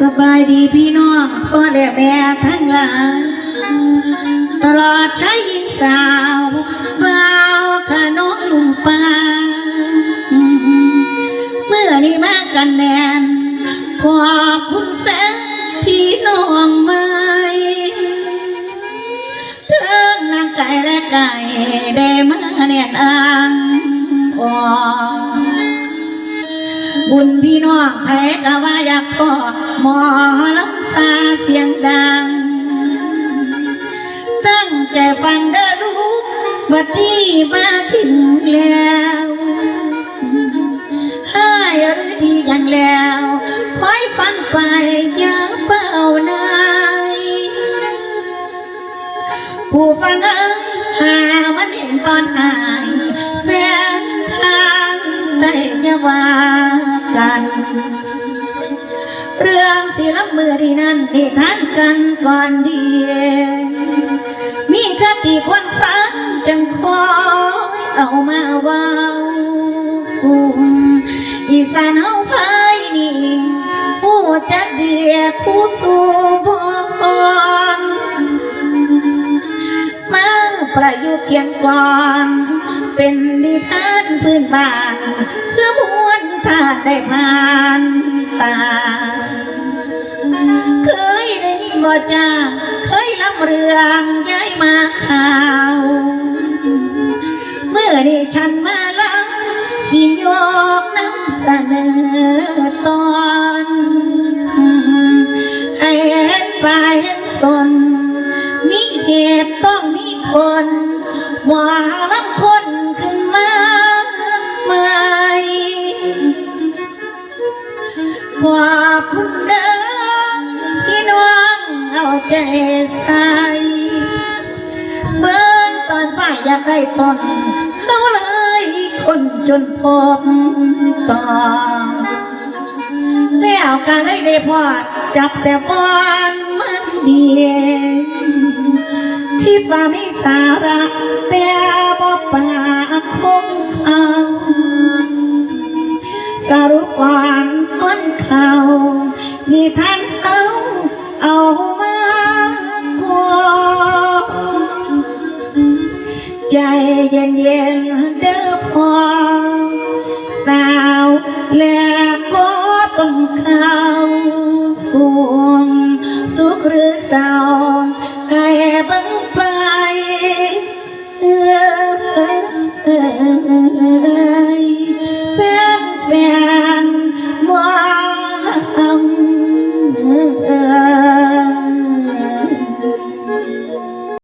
สบายดีพี่น้องพ่อและแม่ทั้งหลายตลอดชายหญิงสาวเบาขนองลุงปางเมื่อนี้มากันแน่นขอบคุณแฟนพี่น้องไหมเทิงนางไก่และไก่ได้มาแน่นอัง บุญพี่น้องแพ้กะว่าอยากพอหมอลำซาเสียงดัง ตั้งใจฟังเด้อลูกวัดนี้มาถึงแล้วให้หรือดีอย่างแล้วคอยฟังไปอย่าเฝ้านายผู้ฟังเอ้ยหามันเห็นตอนหายแฟนทางได้ยาวา กัน เรื่องศิลปมือดีนั้นนิทานกันก่อนเดียมีคติควรฟังจังคอยเอามาว้าอีสานเฮาพายนี่ผู้จักเดียผู้สู่บอนมาประยุกต์เขียนก่อน เป็นนิทานพื้นบ้านเพื่อ วนทานได้ผ่านตา เคยได้ยินว่จ้าเคยลำเรื่องย้ายมาข่าว เมื่อนี้ฉันมาลังสิยกน้ำเสนอตอนให้เห็นปลายเห็นสนมีเหตุต้องมีคนว่าลำค ใจใสเมื่อตอนป้าอยากได้ตนเขาเลยคนจนพบต่อแล้วก็เลยได้พอดจับแต่บอนมันเดียวที่ป้ามีสาระแต่บ่ปากคงเขาสรุปก่อนคนเขานี่ท่านเอาเอา ใจเย็นเย็นเด้อพอสาวแล้วก็ต้องเข้าห่วงสุขหรือเศร้าให้บังไปเออเออเออเป็นแฟน